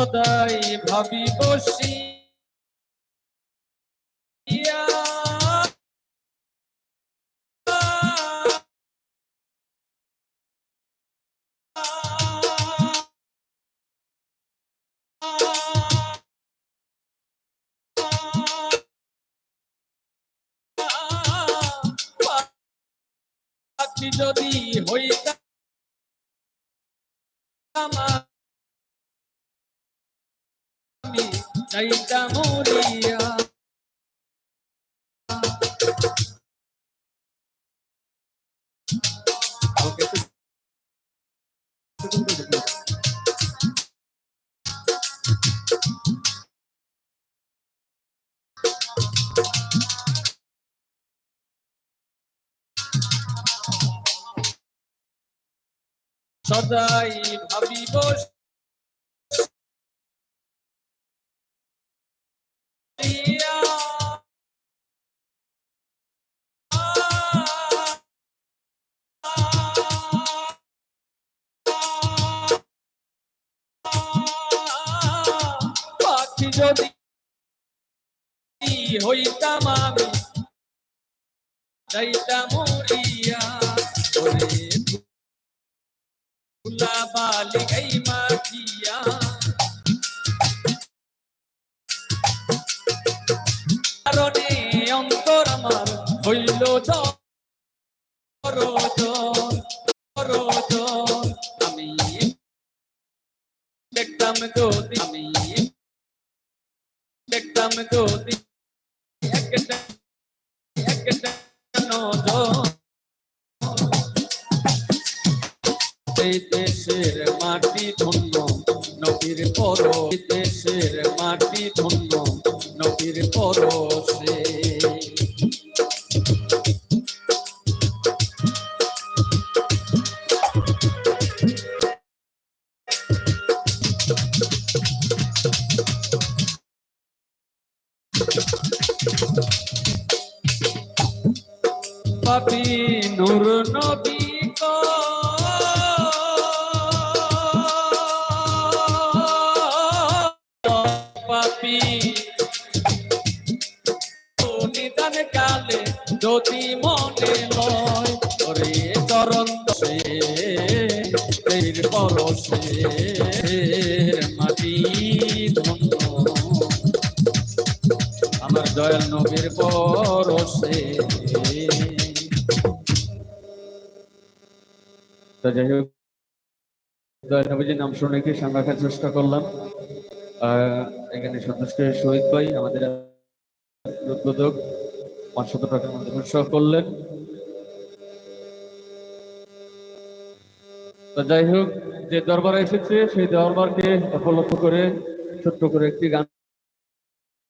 সদাই ভাবি বসি যদি হইতাম আমি চাইতাম মরিয়া। সদাই ভাবিব যদি হইতাম আমি যাইতাম মরিয়া ফুলা বালি গাই এই দেশের মাটি ধন্য নবীর পর দেশের মাটি ধন্য নবীর পরশে। পাপি নূর নবী পাপি নিদান কালে যদি মনে লয় ওরে চরণ তের পরশে মাটি আমার দয়াল নবীর পরশে। নাম শুনে কি সামনে চেষ্টা করলাম। আহ, এখানে শহীদ ভাই আমাদের উদ্বোধক পাঁচশত টাকার মাধ্যমে সহ করলেন। যাই হোক, যে দরবার এসেছে, সেই দরবারকে উপলক্ষ করে, ছোট্ট করে একটি গান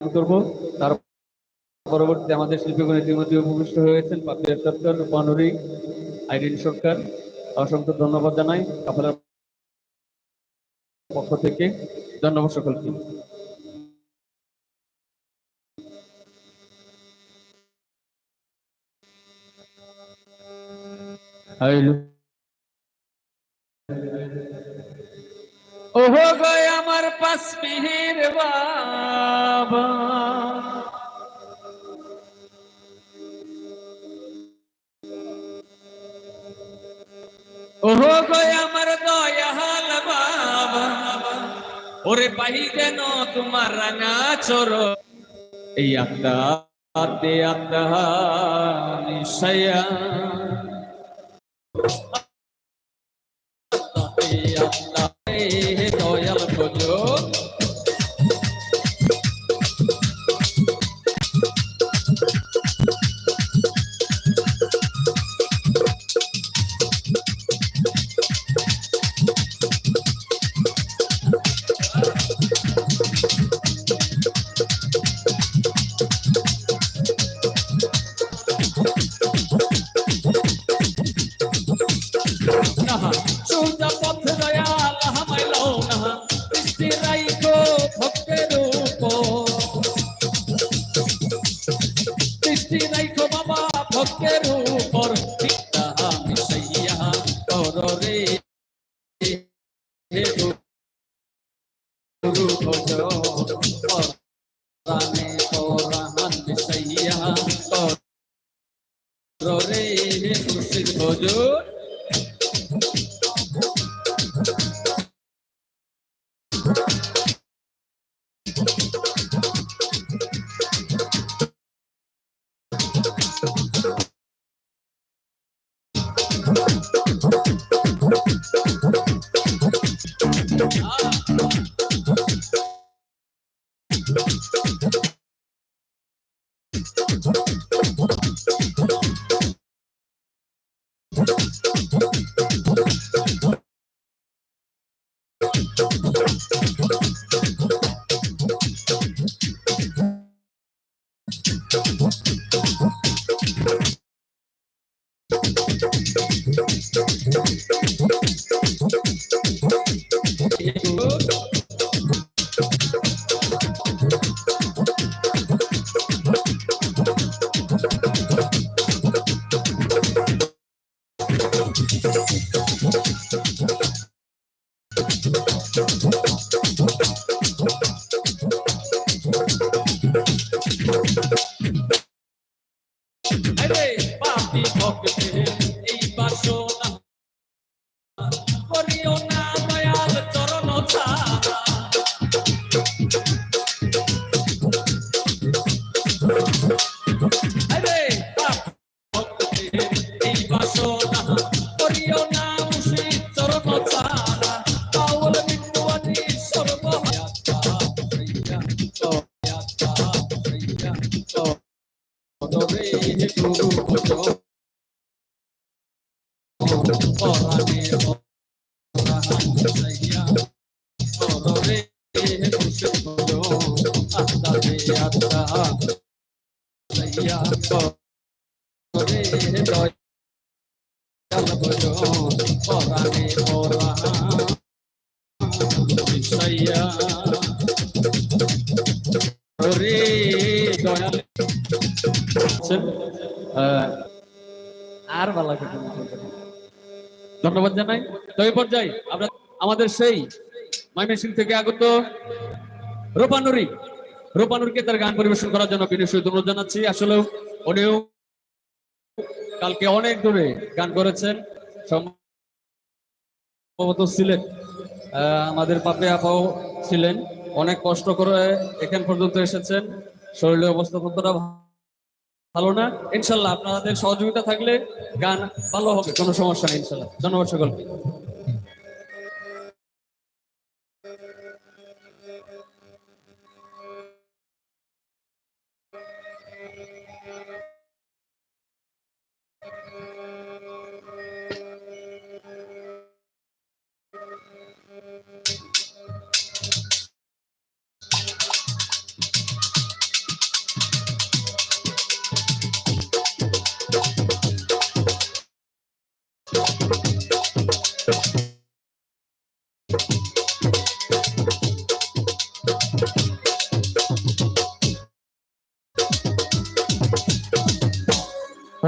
করব। তার পরবর্তীতে আমাদের শিল্পীগণ ইতিমধ্যে উপবিষ্ট হয়েছেন পাপিয়া সরকার রূপানুরি, আইরিন সরকার। অসংখ্য ধন্যবাদ জানাই। আপনার পক্ষ থেকে ধন্যবাদ সকলকে। ওহো গয় আমার পাশ মিহির বাবা। ওহো গয় আমার দয়াল বাবা। ওরে পাহি যেন তোমার রাঙা চোর এই আত্মে আত্মা নিশয়া। রাইখো করিও না দয়াল চরণ ছাড়া। আরে আর ভালো ধন্যবাদ জানাই। তো এই পর্যায়ে আমরা আমাদের সেই ময়মনসিং থেকে আগত রূপানুরি রূপানুরকে তার গান পরিবেশন করার জন্য বিনয় অনুরোধ জানাচ্ছি। আসলে উনিও কালকে অনেক দূরে গান করেছেন। সম্ভবত আহ, আমাদের পাপে আপাও ছিলেন। অনেক কষ্ট করে এখান পর্যন্ত এসেছেন। শরীরের অবস্থা ততটা ভালো না। ইনশাল্লাহ আপনাদের সহযোগিতা থাকলে গান ভালো হবে কোনো সমস্যা নেই ইনশাল্লাহ। ধন্যবাদ সকলকে।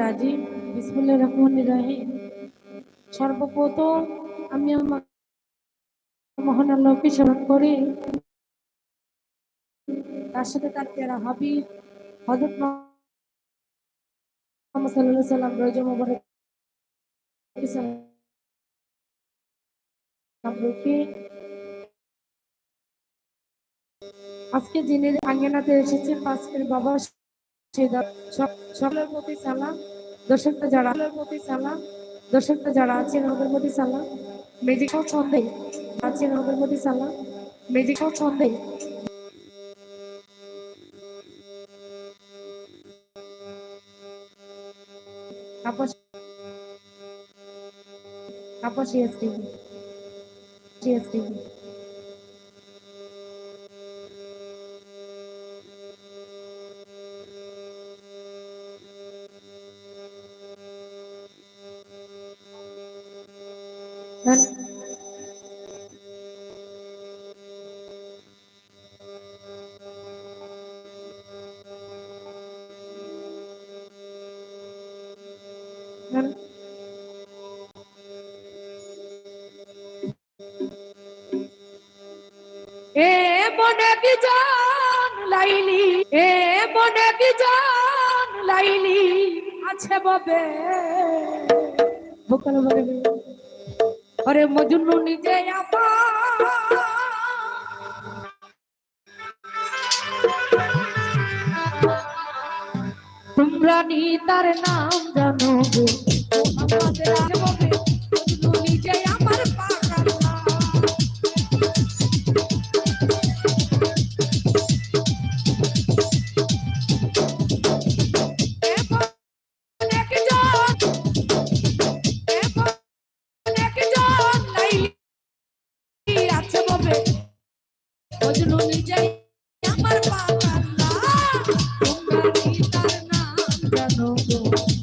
রাজিম। বিসমিল্লাহির রহমানির রহিম। সর্বপ্রথম আমি আমার মহান আল্লাহকে স্মরণ করি। তার সাথে তার তেরা হাবিব, হযরত মুহাম্মদ সাল্লাল্লাহু সাল্লাম, রোজা মুবারক রেখে আজকে যিনি আঙ্গেনাতে এসেছেন, আজকের বাবা সকলের প্রতি সালাম। দর্শকরা যারা সকলের প্রতি সালাম। দর্শকরা যারা আছেন, ওদের প্রতি সালাম। মেজিক সহ ছন্দে। আছেন, ওদের প্রতি সালাম। মেজিক সহ ছন্দে। তারপর তারপর সিএসটি এ মনে বিজান লাইলি? এ মনে বিজান লাইলি? আছে ববে। ভোকাল বলে আরে মজনু নিজে তোমরা নি তার নাম জানো মোহাম্মদ